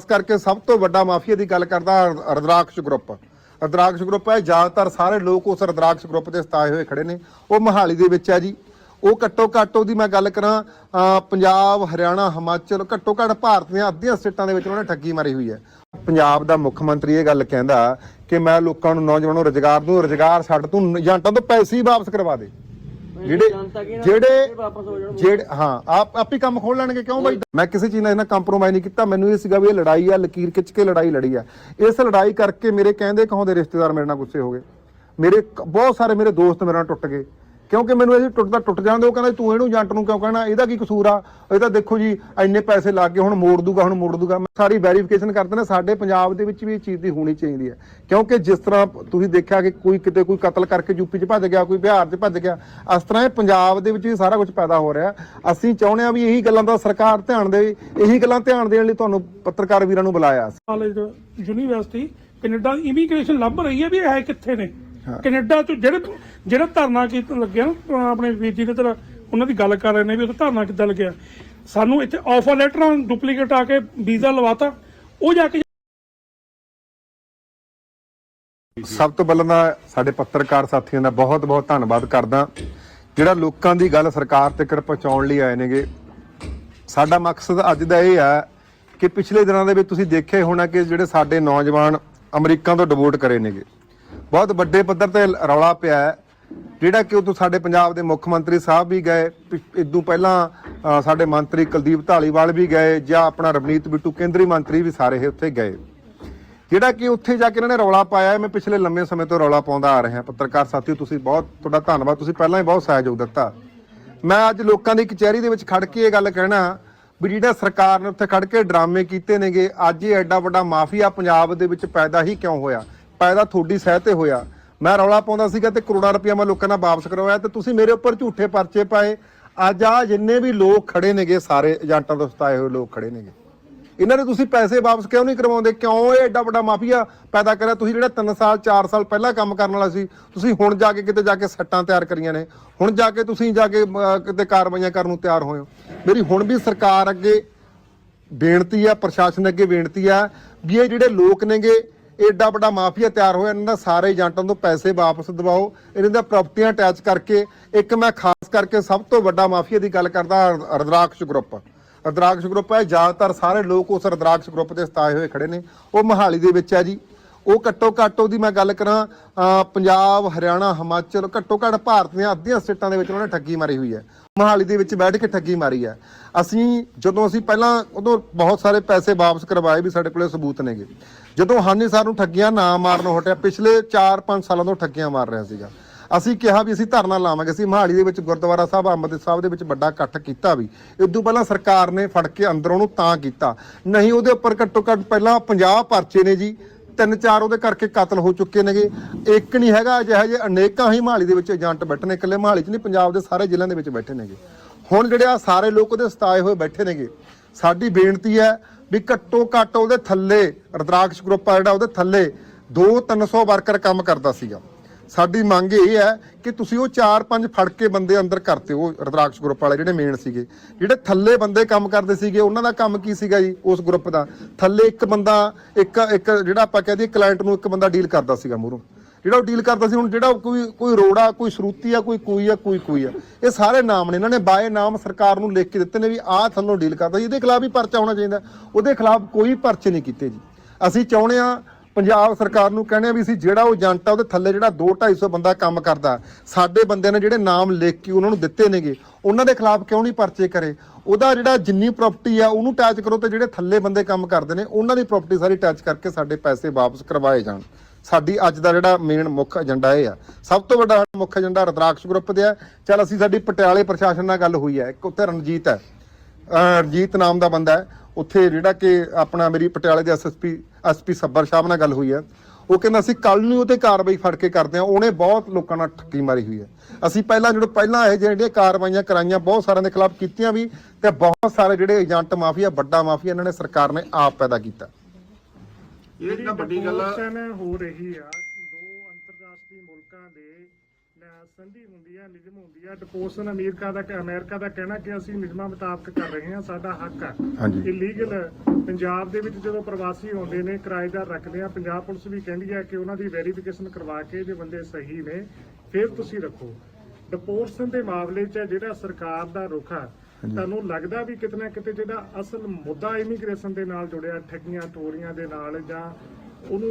ਖਾਸ ਕਰਕੇ ਸਭ ਤੋਂ ਵੱਡਾ ਮਾਫੀਆ ਦੀ ਗੱਲ ਕਰਦਾ ਰਦਰਾਕਸ਼ ਗਰੁੱਪ। ਰਦਰਾਕਸ਼ ਗਰੁੱਪ ਹੈ, ਜ਼ਿਆਦਾਤਰ ਸਾਰੇ ਲੋਕ ਉਸ ਰਦਰਾਕਸ਼ ਗਰੁੱਪ ਦੇ ਸਤਾਏ ਹੋਏ ਖੜੇ ਨੇ। ਉਹ ਮਹਾਲੀ ਦੇ ਵਿੱਚ ਹੈ ਜੀ। ਉਹ ਘੱਟੋ ਘੱਟ ਉਹਦੀ ਮੈਂ ਗੱਲ ਕਰਾਂ ਪੰਜਾਬ, ਹਰਿਆਣਾ, ਹਿਮਾਚਲ, ਘੱਟੋ ਘੱਟ ਭਾਰਤ ਦੀਆਂ ਅੱਧੀਆਂ ਸਟੇਟਾਂ ਦੇ ਵਿੱਚ ਉਹਨਾਂ ਨੇ ਠੱਗੀ ਮਾਰੀ ਹੋਈ ਹੈ। ਪੰਜਾਬ ਦਾ ਮੁੱਖ ਮੰਤਰੀ ਇਹ ਗੱਲ ਕਹਿੰਦਾ ਕਿ ਮੈਂ ਲੋਕਾਂ ਨੂੰ, ਨੌਜਵਾਨਾਂ ਨੂੰ ਰੋਜ਼ਗਾਰ ਦੂੰ, ਰੋਜ਼ਗਾਰ ਛੱਡ ਤੂੰ ਏਜੰਟਾਂ ਤੋਂ ਪੈਸੇ ਹੀ ਵਾਪਸ ਕਰਵਾ ਦੇ। ਜਿਹੜੇ ਜਿਹੜੇ ਜਿਹੜੇ ਹਾਂ ਆਪ ਆਪ ਹੀ ਕੰਮ ਖੋਲ ਲੈਣਗੇ ਕਿਉਂ ਬਾਈ? ਮੈਂ ਕਿਸੇ ਚੀਜ਼ ਨਾਲ ਇਹਨਾਂ ਕੰਪਰੋਮਾਈਜ਼ ਨਹੀਂ ਕੀਤਾ। ਮੈਨੂੰ ਇਹ ਸੀਗਾ ਵੀ ਇਹ ਲੜਾਈ ਆ ਲਕੀਰ ਖਿੱਚ ਕੇ ਲੜਾਈ ਲੜੀ ਆ। ਇਸ ਲੜਾਈ ਕਰਕੇ ਮੇਰੇ ਕਹਿੰਦੇ ਕਹਾਉਂਦੇ ਰਿਸ਼ਤੇਦਾਰ ਮੇਰੇ ਨਾਲ ਗੁੱਸੇ ਹੋ ਗਏ। ਮੇਰੇ ਬਹੁਤ ਸਾਰੇ ਮੇਰੇ ਦੋਸਤ ਮੇਰੇ ਨਾਲ ਟੁੱਟ ਗਏ। ਕਿਉਂਕਿ ਮੈਨੂੰ ਇਹ ਟੁੱਟਦਾ ਟੁੱਟ ਜਾਂਦੇ ਉਹ ਕਹਿੰਦੇ ਤੂੰ ਇਹਨੂੰ ਏਜੰਟ ਨੂੰ ਕਿਉਂ ਕਹਿਣਾ? ਇਹਦਾ ਕੀ ਕਸੂਰ ਆ? ਇਹ ਤਾਂ ਦੇਖੋ ਜੀ ਇੰਨੇ ਪੈਸੇ ਲੱਗ ਗਏ ਹੁਣ ਮੋੜ ਦੂਗਾ ਹੁਣ ਮੋੜ ਦੂਗਾ। ਮੈਂ ਸਾਰੀ ਵੈਰੀਫਿਕੇਸ਼ਨ ਕਰਦੇ ਨੇ ਸਾਡੇ ਪੰਜਾਬ ਦੇ ਵਿੱਚ ਵੀ ਇਹ ਚੀਜ਼ ਦੀ ਹੋਣੀ ਚਾਹੀਦੀ ਹੈ। ਕਿਉਂਕਿ ਜਿਸ ਤਰ੍ਹਾਂ ਤੁਸੀਂ ਦੇਖਿਆ ਕਿ ਕੋਈ ਕਿਤੇ ਕੋਈ ਕਤਲ ਕਰਕੇ ਯੂਪੀ 'ਚ ਭੱਜ ਗਿਆ ਕੋਈ ਬਿਹਾਰ 'ਚ ਭੱਜ ਗਿਆ ਇਸ ਤਰ੍ਹਾਂ ਇਹ ਪੰਜਾਬ ਦੇ ਵਿੱਚ ਵੀ ਸਾਰਾ ਕੁਝ ਪੈਦਾ ਹੋ ਰਿਹਾ ਅਸੀਂ ਚਾਹੁੰਦੇ ਆ ਵੀ ਇਹੀ ਗੱਲਾਂ ਦਾ ਸਰਕਾਰ ਧਿਆਨ ਦੇਵੇ ਇਹੀ ਗੱਲਾਂ ਧਿਆਨ ਦੇਣ ਲਈ ਤੁਹਾਨੂੰ ਪੱਤਰਕਾਰ ਵੀਰਾਂ ਨੂੰ ਬੁਲਾਇਆ ਸੀ ਕਾਲਜ ਯੂਨੀਵਰਸਿਟੀ ਕੈਨੇਡਾ ਇਮੀਗ੍ਰੇਸ਼ਨ ਲੱਭ ਰਹੀ ਹੈ ਵੀ ਇਹ ਕਿੱਥੇ ਨੇ। ਕੈਨੇਡਾ ਚ ਜਿਹੜੇ ਜਿਹੜਾ ਧਰਨਾ ਕੀਤਾ ਲੱਗਿਆ ਨਾ ਆਪਣੇ ਵੀਰ ਜੀ ਦੇ ਤਰ੍ਹਾਂ ਉਹਨਾਂ ਦੀ ਗੱਲ ਕਰ ਰਹੇ ਨੇ ਵੀ ਉੱਥੇ ਧਰਨਾ ਕਿੱਦਾਂ ਲੱਗਿਆ। ਸਾਨੂੰ ਇੱਥੇ ਆਫਰ ਲੈਟਰਾਂ ਡੁਪਲੀਕੇਟ ਆ ਕੇ ਵੀਜ਼ਾ ਲਵਾਤਾ, ਉਹ ਜਾ ਕੇ ਸਭ ਤੋਂ ਪਹਿਲਾਂ ਤਾਂ ਸਾਡੇ ਪੱਤਰਕਾਰ ਸਾਥੀਆਂ ਦਾ ਬਹੁਤ ਬਹੁਤ ਧੰਨਵਾਦ ਕਰਦਾ। ਜਿਹੜਾ ਲੋਕਾਂ ਦੀ ਗੱਲ ਸਰਕਾਰ ਤੱਕ ਪਹੁੰਚਾਉਣ ਲਈ ਆਏ ਨੇਗੇ, ਸਾਡਾ ਮਕਸਦ ਅੱਜ ਦਾ ਇਹ ਹੈ ਕਿ ਪਿਛਲੇ ਦਿਨਾਂ ਦੇ ਵਿੱਚ ਤੁਸੀਂ ਦੇਖਿਆ ਹੋਣਾ ਕਿ ਜਿਹੜੇ ਸਾਡੇ ਨੌਜਵਾਨ ਅਮਰੀਕਾ ਤੋਂ ਡਿਵੋਰਟ ਕਰੇ ਨੇਗੇ। ਬਹੁਤ ਵੱਡੇ ਪੱਧਰ ਤੇ ਰੌਲਾ ਪਿਆ ਹੈ। ਜਿਹੜਾ ਕਿ ਉਦੋਂ ਸਾਡੇ ਪੰਜਾਬ ਦੇ ਮੁੱਖ ਮੰਤਰੀ ਸਾਹਿਬ ਵੀ ਗਏ ਇਦੋਂ ਪਹਿਲਾਂ ਸਾਡੇ ਮੰਤਰੀ ਕੁਲਦੀਪ ਢਾਲੀਵਾਲ ਵੀ ਗਏ ਜਾਂ ਆਪਣਾ ਰਵਨੀਤ ਬਿੱਟੂ ਕੇਂਦਰੀ ਮੰਤਰੀ ਵੀ ਸਾਰੇ ਇਹ ਉੱਥੇ ਗਏ। ਜਿਹੜਾ ਕਿ ਉੱਥੇ ਜਾ ਕੇ ਇਹਨਾਂ ਨੇ ਰੌਲਾ ਪਾਇਆ, ਮੈਂ ਪਿਛਲੇ ਲੰਮੇ ਸਮੇਂ ਤੋਂ ਰੌਲਾ ਪਾਉਂਦਾ ਆ ਰਿਹਾ। ਪੱਤਰਕਾਰ ਸਾਥੀਓ, ਤੁਸੀਂ ਬਹੁਤ, ਤੁਹਾਡਾ ਧੰਨਵਾਦ, ਤੁਸੀਂ ਪਹਿਲਾਂ ਹੀ ਬਹੁਤ ਸਹਿਯੋਗ ਦਿੱਤਾ। ਮੈਂ ਅੱਜ ਲੋਕਾਂ ਦੀ ਕਚਹਿਰੀ ਦੇ ਵਿੱਚ ਖੜ ਕੇ ਇਹ ਗੱਲ ਕਹਿਣਾ ਵੀ ਜਿਹੜਾ ਸਰਕਾਰ ਨੇ ਉੱਥੇ ਖੜ ਕੇ ਡਰਾਮੇ ਕੀਤੇ ਨੇਗੇ, ਅੱਜ ਇਹ ਐਡਾ ਵੱਡਾ ਮਾਫੀਆ ਪੰਜਾਬ ਦੇ ਵਿੱਚ ਪੈਦਾ ਹੀ ਕਿਉਂ ਹੋਇਆ? ਪੈਦਾ ਤੁਹਾਡੀ ਸਹਿ ਤੇ ਹੋਇਆ। ਮੈਂ ਰੌਲਾ ਪਾਉਂਦਾ ਸੀਗਾ ਤੇ ਕਰੋੜਾਂ ਰੁਪਇਆ ਮੈਂ ਲੋਕਾਂ ਨਾਲ ਵਾਪਸ ਕਰਵਾਇਆ ਤੇ ਤੁਸੀਂ ਮੇਰੇ ਉੱਪਰ ਝੂਠੇ ਪਰਚੇ ਪਾਏ। ਅੱਜ ਆ ਜਿੰਨੇ ਵੀ ਲੋਕ ਖੜੇ ਨੇਗੇ, ਸਾਰੇ ਏਜੰਟਾਂ ਤੋਂ ਸਤਾਏ ਹੋਏ ਲੋਕ ਖੜੇ ਨੇਗੇ। ਇਹਨਾਂ ਨੇ ਤੁਸੀਂ ਪੈਸੇ ਵਾਪਸ ਕਿਉਂ ਨਹੀਂ ਕਰਵਾਉਂਦੇ? ਕਿਉਂ ਇਹ ਐਡਾ ਵੱਡਾ ਮਾਫੀਆ ਪੈਦਾ ਕਰਿਆ? ਤੁਸੀਂ ਜਿਹੜਾ 3 ਸਾਲ 4 ਸਾਲ ਪਹਿਲਾਂ ਕੰਮ ਕਰਨ ਵਾਲਾ ਸੀ, ਤੁਸੀਂ ਹੁਣ ਜਾ ਕੇ ਕਿਤੇ ਜਾ ਕੇ ਸੱਟਾਂ ਤਿਆਰ ਕਰੀਆਂ ਨੇ। ਹੁਣ ਜਾ ਕੇ ਤੁਸੀਂ ਜਾ ਕੇ ਕਿਤੇ ਕਾਰਵਾਈਆਂ ਕਰਨ ਨੂੰ ਤਿਆਰ ਹੋਏ ਹੋ। ਮੇਰੀ ਹੁਣ ਵੀ ਸਰਕਾਰ ਅੱਗੇ ਬੇਨਤੀ ਆ, ਪ੍ਰਸ਼ਾਸਨ ਅੱਗੇ ਬੇਨਤੀ ਆ ਵੀ ਇਹ ਜਿਹੜੇ ਲੋਕ ਨੇਗੇ ਏਡਾ ਵੱਡਾ ਮਾਫੀਆ ਤਿਆਰ ਹੋਇਆ, ਇਹਨਾਂ ਦਾ ਸਾਰੇ ਏਜੰਟਾਂ ਤੋਂ ਪੈਸੇ ਵਾਪਸ ਦਿਵਾਓ, ਇਹਨਾਂ ਦਾ ਪ੍ਰਾਪਰਟੀਆਂ ਅਟੈਚ ਕਰਕੇ, ਇੱਕ ਮੈਂ ਖਾਸ ਕਰਕੇ ਸਭ ਤੋਂ ਵੱਡਾ ਮਾਫੀਆ ਦੀ ਗੱਲ ਕਰਦਾ, ਰਦਰਾਕਸ਼ ਗਰੁੱਪ ਰਦਰਾਕਸ਼ ਗਰੁੱਪ ਹੈ, ਜ਼ਿਆਦਾਤਰ ਸਾਰੇ ਲੋਕ ਉਸ ਰਦਰਾਕਸ਼ ਗਰੁੱਪ ਦੇ ਸਤਾਏ ਹੋਏ ਖੜੇ ਨੇ। ਉਹ ਮਹਾਲੀ ਦੇ ਵਿੱਚ ਹੈ ਜੀ। ਉਹ ਘੱਟੋ ਘੱਟ ਉਹਦੀ ਮੈਂ ਗੱਲ ਕਰਾਂ ਪੰਜਾਬ, ਹਰਿਆਣਾ, ਹਿਮਾਚਲ, ਘੱਟੋ ਘੱਟ ਭਾਰਤ ਦੀਆਂ ਅੱਧੀਆਂ ਸਟੇਟਾਂ ਦੇ ਵਿੱਚ ਉਹਨਾਂ ਨੇ ਠੱਗੀ ਮਾਰੀ ਹੋਈ ਹੈ। ਮਹਾਲੀ ਦੇ ਵਿੱਚ ਬੈਠ ਕੇ ਠੱਗੀ ਮਾਰੀ ਹੈ। ਅਸੀਂ ਜਦੋਂ ਅਸੀਂ ਪਹਿਲਾਂ ਉਦੋਂ ਬਹੁਤ ਸਾਰੇ ਪੈਸੇ ਵਾਪਸ ਕਰਵਾਏ ਵੀ ਸਾਡੇ ਕੋਲੇ ਸਬੂਤ ਨੇਗੇ। ਜਦੋਂ ਹਾਨੀ ਸਰ ਨੂੰ ਠੱਗੀਆਂ ਨਾ ਮਾਰਨੋਂ ਹਟਿਆ, ਪਿਛਲੇ 4-5 ਸਾਲਾਂ ਤੋਂ ਠੱਗੀਆਂ ਮਾਰ ਰਿਹਾ ਸੀਗਾ। ਅਸੀਂ ਕਿਹਾ ਵੀ ਅਸੀਂ ਧਰਨਾ ਲਾਵਾਂਗੇ, ਅਸੀਂ ਮਹਾਲੀ ਦੇ ਵਿੱਚ ਗੁਰਦੁਆਰਾ ਸਾਹਿਬ, ਅੰਮ੍ਰਿਤਸਰ ਸਾਹਿਬ ਦੇ ਵਿੱਚ ਵੱਡਾ ਇਕੱਠ ਕੀਤਾ ਵੀ। ਇਦੋਂ ਪਹਿਲਾਂ ਸਰਕਾਰ ਨੇ ਫੜ ਕੇ ਅੰਦਰੋਂ ਉਹਨੂੰ ਤਾਂ ਕੀਤਾ। ਨਹੀਂ, ਉਹਦੇ ਉੱਪਰ ਘੱਟੋ ਘੱਟ ਪਹਿਲਾਂ 50 ਪਰਚੇ ਨੇ ਜੀ। ਤਿੰਨ ਚਾਰ ਉਹਦੇ ਕਰਕੇ ਕਤਲ ਹੋ ਚੁੱਕੇ ਨੇਗੇ। ਇੱਕ ਨਹੀਂ ਹੈਗਾ ਜਿਹੋ ਜਿਹੇ ਅਨੇਕਾਂ ਹੀ ਮਹਾਲੀ ਦੇ ਵਿੱਚ ਏਜੰਟ ਬੈਠੇ ਨੇ, ਇਕੱਲੇ ਮਹਾਲੀ 'ਚ ਨਹੀਂ, ਪੰਜਾਬ ਦੇ ਸਾਰੇ ਜ਼ਿਲ੍ਹਿਆਂ ਦੇ ਵਿੱਚ ਬੈਠੇ ਨੇਗੇ। ਹੁਣ ਜਿਹੜੇ ਆ ਸਾਰੇ ਲੋਕ ਉਹਦੇ ਸਤਾਏ ਹੋਏ ਬੈਠੇ ਨੇਗੇ, ਸਾਡੀ ਬੇਨਤੀ ਹੈ ਵੀ ਘੱਟੋ ਘੱਟ ਉਹਦੇ ਥੱਲੇ ਰਦਰਾਕਸ਼ ਗਰੁੱਪ ਆ ਜਿਹੜਾ ਉਹਦੇ ਥੱਲੇ 2-300 ਵਰਕਰ ਕੰਮ ਕਰਦਾ ਸੀਗਾ। ਸਾਡੀ ਮੰਗ ਇਹ ਹੈ ਕਿ ਤੁਸੀਂ ਉਹ 4-5 ਫੜ ਕੇ ਬੰਦੇ ਅੰਦਰ ਕਰਤੇ ਉਹ ਰਦਰਾਕਸ਼ ਗਰੁੱਪ ਵਾਲੇ ਜਿਹੜੇ ਮੇਨ ਸੀਗੇ। ਜਿਹੜੇ ਥੱਲੇ ਬੰਦੇ ਕੰਮ ਕਰਦੇ ਸੀਗੇ, ਉਹਨਾਂ ਦਾ ਕੰਮ ਕੀ ਸੀਗਾ ਜੀ ਉਸ ਗਰੁੱਪ ਦਾ? ਥੱਲੇ ਇੱਕ ਬੰਦਾ, ਇੱਕ ਇੱਕ ਜਿਹੜਾ ਆਪਾਂ ਕਹਦੇ ਕਲਾਇੰਟ ਨੂੰ ਇੱਕ ਬੰਦਾ ਡੀਲ ਕਰਦਾ ਸੀਗਾ ਮੂਹਰੋਂ। ਜਿਹੜਾ ਉਹ ਡੀਲ ਕਰਦਾ ਸੀ, ਹੁਣ ਜਿਹੜਾ ਕੋਈ ਕੋਈ ਰੋੜਾ ਕੋਈ ਸਰੂਤੀ ਆ, ਕੋਈ ਕੋਈ ਆ, ਕੋਈ ਕੋਈ ਆ, ਇਹ ਸਾਰੇ ਨਾਮ ਨੇ। ਇਹਨਾਂ ਨੇ ਬਾਏ ਨਾਮ ਸਰਕਾਰ ਨੂੰ ਲਿਖ ਕੇ ਦਿੱਤੇ ਨੇ ਵੀ ਆਹ ਥੱਲੋਂ ਡੀਲ ਕਰਦਾ ਜੀ ਇਹਦੇ ਖਿਲਾਫ ਵੀ ਪਰਚਾ ਹੋਣਾ ਚਾਹੀਦਾ। ਉਹਦੇ ਖਿਲਾਫ ਕੋਈ ਪਰਚੇ ਨਹੀਂ ਕੀਤੇ ਜੀ। ਅਸੀਂ ਚਾਹੁੰਦੇ ਆ ਪੰਜਾਬ ਸਰਕਾਰ ਨੂੰ ਕਹਿੰਦੇ ਆ ਵੀ ਅਸੀਂ ਜਿਹੜਾ ਉਹ ਏਜੰਟ ਆ, ਉਹਦੇ ਥੱਲੇ ਜਿਹੜਾ 2 250 ਬੰਦਾ ਕੰਮ ਕਰਦਾ, ਸਾਡੇ ਬੰਦਿਆਂ ਨੇ ਜਿਹੜੇ ਨਾਮ ਲਿਖ ਕੇ ਉਹਨਾਂ ਨੂੰ ਦਿੱਤੇ ਨੇਗੇ, ਉਹਨਾਂ ਦੇ ਖਿਲਾਫ ਕਿਉਂ ਨਹੀਂ ਪਰਚੇ ਕਰੇ? ਉਹਦਾ ਜਿਹੜਾ ਜਿੰਨੀ ਪ੍ਰਾਪਰਟੀ ਆ, ਉਹਨੂੰ ਅਟੈਚ ਕਰੋ ਤੇ ਜਿਹੜੇ ਥੱਲੇ ਬੰਦੇ ਕੰਮ ਕਰਦੇ ਨੇ, ਉਹਨਾਂ ਦੀ ਪ੍ਰਾਪਰਟੀ ਸਾਰੀ ਅਟੈਚ ਕਰਕੇ ਸਾਡੇ ਪੈਸੇ ਵਾਪਸ ਕਰਵਾਏ ਜਾਣ। ਸਾਡੀ ਅੱਜ ਦਾ ਜਿਹੜਾ ਮੇਨ ਮੁੱਖ ਏਜੰਡਾ ਇਹ ਆ। ਸਭ ਤੋਂ ਵੱਡਾ ਮੁੱਖ ਏਜੰਡਾ ਰਦਰਾਕਸ਼ ਗਰੁੱਪ ਦੇ ਆ। ਚਲ ਅਸੀਂ ਸਾਡੀ ਪਟਿਆਲੇ ਪ੍ਰਸ਼ਾਸਨ ਨਾਲ ਗੱਲ ਹੋਈ ਹੈ ਇੱਕ ਉੱਥੇ ਰਣਜੀਤ ਹੈ ਰਣਜੀਤ ਨਾਮ ਦਾ ਬੰਦਾ ਹੈ। ਉੱਥੇ ਜਿਹੜਾ ਕਿ ਆਪਣਾ ਮੇਰੀ ਪਟਿਆਲੇ ਦੇ ਐਸਐਸਪੀ ਐਸਪੀ ਸੱਬਰ ਸਾਹਿਬ ਨਾਲ ਗੱਲ ਹੋਈ ਹੈ ਉਹ ਕਹਿੰਦਾ ਅਸੀਂ ਕੱਲ ਨੂੰ ਉਹਤੇ ਕਾਰਵਾਈ ਫੜ ਕੇ ਕਰਦੇ ਹਾਂ ਉਹਨੇ ਬਹੁਤ ਲੋਕਾਂ ਨਾਲ ਠੱਕੀ ਮਾਰੀ ਹੋਈ ਹੈ ਅਸੀਂ ਪਹਿਲਾਂ ਜਿਹੜੇ ਪਹਿਲਾਂ ਇਹ ਜਿਹੜੀਆਂ ਕਾਰਵਾਈਆਂ ਕਰਾਈਆਂ, ਬਹੁਤ ਸਾਰਿਆਂ ਦੇ ਖਿਲਾਫ ਕੀਤੀਆਂ ਵੀ ਤੇ ਬਹੁਤ ਸਾਰੇ ਜਿਹੜੇ ਏਜੰਟ ਮਾਫੀਆ, ਵੱਡਾ ਮਾਫੀਆ ਇਹਨਾਂ ਨੇ ਸਰਕਾਰ ਨੇ ਆਪ ਪੈਦਾ ਕੀਤਾ। ਇਹ ਤਾਂ ਵੱਡੀ ਗੱਲ ਆ। ਹੋ ਰਹੀ ਆ ਦੋ ਅੰਤਰਰਾਸ਼ਟਰੀ ਮੁਲਕਾਂ ਦੇ ਸੰਧੀ ਹੁੰਦੀ ਹੈ ਨਿਯਮ ਹੁੰਦੀ ਹੈ ਡਿਪੋਰਸ਼ਨ ਅਮਰੀਕਾ ਦਾ ਅਮਰੀਕਾ ਦਾ ਕਹਿਣਾ ਕਿ ਅਸੀਂ ਨਿਯਮਾਂ ਮੁਤਾਬਕ ਕਰ ਰਹੇ ਹਾਂ ਸਾਡਾ ਹੱਕ ਹੈ ਹਾਂਜੀ। ਇਲੀਗਲ ਪੰਜਾਬ ਦੇ ਵਿੱਚ ਜਦੋਂ ਪ੍ਰਵਾਸੀ ਆਉਂਦੇ ਨੇ ਕਿਰਾਏਦਾਰ ਰੱਖਦੇ ਆ ਪੰਜਾਬ ਪੁਲਿਸ ਵੀ ਕਹਿੰਦੀ ਹੈ ਕਿ ਉਹਨਾਂ ਦੀ ਵੈਰੀਫਿਕੇਸ਼ਨ ਕਰਵਾ ਕੇ ਜੇ ਬੰਦੇ ਸਹੀ ਨੇ ਫਿਰ ਤੁਸੀਂ ਰੱਖੋ। ਡਿਪੋਰਸ਼ਨ ਦੇ ਮਾਮਲੇ 'ਚ ਜਿਹੜਾ ਸਰਕਾਰ ਦਾ ਰੁਖ ਹੈ ਤੁਹਾਨੂੰ ਲੱਗਦਾ ਵੀ ਕਿਤੇ ਨਾ ਕਿਤੇ ਜਿਹੜਾ ਅਸਲ ਮੁੱਦਾ ਇਮੀਗ੍ਰੇਸ਼ਨ ਦੇ ਨਾਲ ਜੁੜਿਆ ਠੱਗੀਆਂ ਟੋਰੀਆਂ ਦੇ ਨਾਲ ਜਾਂ ਉਹਨੂੰ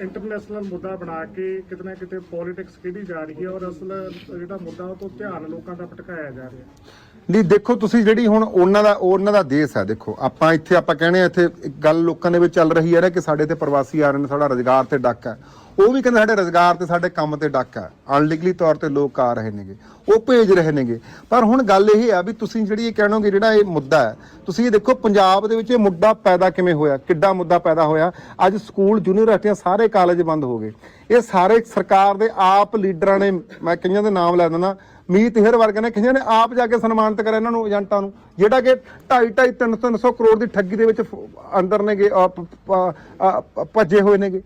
ਇੰਟਰਨੈਸ਼ਨਲ ਮੁੱਦਾ ਬਣਾ ਕੇ ਕਿਤੇ ਨਾ ਕਿਤੇ ਪੋਲਿਟਿਕਸ ਕਿਹਦੀ ਜਾ ਰਹੀ ਹੈ ਔਰ ਅਸਲ ਜਿਹੜਾ ਮੁੱਦਾ ਉਹ ਤੋਂ ਧਿਆਨ ਲੋਕਾਂ ਦਾ ਭਟਕਾਇਆ ਜਾ ਰਿਹਾ ਨਹੀਂ ਦੇਖੋ ਤੁਸੀਂ ਜਿਹੜੀ ਹੁਣ ਉਹਨਾਂ ਦਾ ਉਹਨਾਂ ਦਾ ਦੇਸ਼ ਹੈ ਦੇਖੋ। ਆਪਾਂ ਇੱਥੇ ਆਪਾਂ ਕਹਿੰਦੇ ਆ ਇੱਥੇ ਇੱਕ ਗੱਲ ਲੋਕਾਂ ਦੇ ਵਿੱਚ ਚੱਲ ਰਹੀ ਹੈ ਨਾ ਕਿ ਸਾਡੇ ਤੇ ਪ੍ਰਵਾਸੀ ਆ ਰਹੇ ਨੇ ਸਾਡਾ ਰੋਜ਼ਗਾਰ ਤੇ ਡੱਕ ਹੈ। ਉਹ ਵੀ ਕਹਿੰਦੇ ਸਾਡੇ ਰੋਜ਼ਗਾਰ ਤੇ ਸਾਡੇ ਕੰਮ ਤੇ ਡੱਕ ਹੈ ਅਨਲੀਗਲੀ ਤੌਰ ਤੇ ਲੋਕ ਆ ਰਹੇ ਨੇਗੇ। ਉਹ ਭੇਜ ਰਹੇ ਨੇਗੇ। ਪਰ ਹੁਣ ਗੱਲ ਇਹ ਆ ਵੀ ਤੁਸੀਂ ਜਿਹੜੀ ਇਹ ਕਹਿਣੋਗੇ, ਜਿਹੜਾ ਇਹ ਮੁੱਦਾ ਹੈ, ਤੁਸੀਂ ਇਹ ਦੇਖੋ ਪੰਜਾਬ ਦੇ ਵਿੱਚ ਇਹ ਮੁੱਦਾ ਪੈਦਾ ਕਿਵੇਂ ਹੋਇਆ, ਕਿੱਡਾ ਮੁੱਦਾ ਪੈਦਾ ਹੋਇਆ। ਅੱਜ ਸਕੂਲ, ਯੂਨੀਵਰਸਿਟੀਆਂ ਸਾਰੇ ਕਾਲਜ ਬੰਦ ਹੋ ਗਏ। ਇਹ ਸਾਰੇ ਸਰਕਾਰ ਦੇ ਆਪ ਲੀਡਰਾਂ ਨੇ, ਮੈਂ ਕਈਆਂ ਦੇ ਨਾਮ ਲੈ ਦਿੰਦਾ, ਮੀਤ ਹੇਰ ਵਰਗੇ ਨੇ ਕਈਆਂ ਨੇ ਆਪ ਜਾ ਕੇ ਸਨਮਾਨਿਤ ਕਰਿਆ ਇਹਨਾਂ ਨੂੰ, ਏਜੰਟਾਂ ਨੂੰ। ਜਿਹੜਾ ਕਿ 2.5 2.5 3 300 ਕਰੋੜ ਦੀ ਠੱਗੀ ਦੇ ਵਿੱਚ ਅੰਦਰ ਨੇਗੇ ਭੱਜੇ ਹੋਏ ਨੇਗੇ।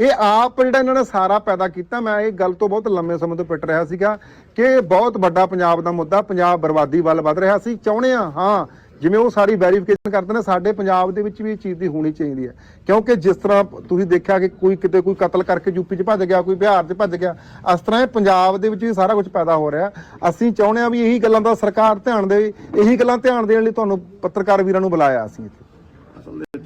ਇਹ ਆਪ ਜਿਹੜਾ ਇਹਨਾਂ ਨੇ ਸਾਰਾ ਪੈਦਾ ਕੀਤਾ, ਮੈਂ ਇਹ ਗੱਲ ਤੋਂ ਬਹੁਤ ਲੰਮੇ ਸਮੇਂ ਤੋਂ ਪਿੱਟ ਰਿਹਾ ਸੀਗਾ ਕਿ ਬਹੁਤ ਵੱਡਾ ਪੰਜਾਬ ਦਾ ਮੁੱਦਾ, ਪੰਜਾਬ ਬਰਬਾਦੀ ਵੱਲ ਵੱਧ ਰਿਹਾ ਸੀ। ਚਾਹੁੰਦੇ ਆ ਹਾਂ, ਜਿਵੇਂ ਉਹ ਸਾਰੀ ਵੈਰੀਫਿਕੇਸ਼ਨ ਕਰਦੇ ਨੇ, ਸਾਡੇ ਪੰਜਾਬ ਦੇ ਵਿੱਚ ਵੀ ਇਹ ਚੀਜ਼ ਦੀ ਹੋਣੀ ਚਾਹੀਦੀ ਹੈ। ਕਿਉਂਕਿ ਜਿਸ ਤਰ੍ਹਾਂ ਤੁਸੀਂ ਦੇਖਿਆ ਕਿ ਕੋਈ ਕਿਤੇ ਕੋਈ ਕਤਲ ਕਰਕੇ ਯੂਪੀ 'ਚ ਭੱਜ ਗਿਆ, ਕੋਈ ਬਿਹਾਰ 'ਚ ਭੱਜ ਗਿਆ, ਇਸ ਤਰ੍ਹਾਂ ਇਹ ਪੰਜਾਬ ਦੇ ਵਿੱਚ ਵੀ ਸਾਰਾ ਕੁਝ ਪੈਦਾ ਹੋ ਰਿਹਾ। ਅਸੀਂ ਚਾਹੁੰਦੇ ਆ ਵੀ ਇਹੀ ਗੱਲਾਂ ਦਾ ਸਰਕਾਰ ਧਿਆਨ ਦੇਵੇ, ਇਹੀ ਗੱਲਾਂ ਧਿਆਨ ਦੇਣ ਲਈ ਤੁਹਾਨੂੰ ਪੱਤਰਕਾਰ ਵੀਰਾਂ ਨੂੰ ਬੁਲਾਇਆ ਅਸੀਂ ਇੱਥੇ।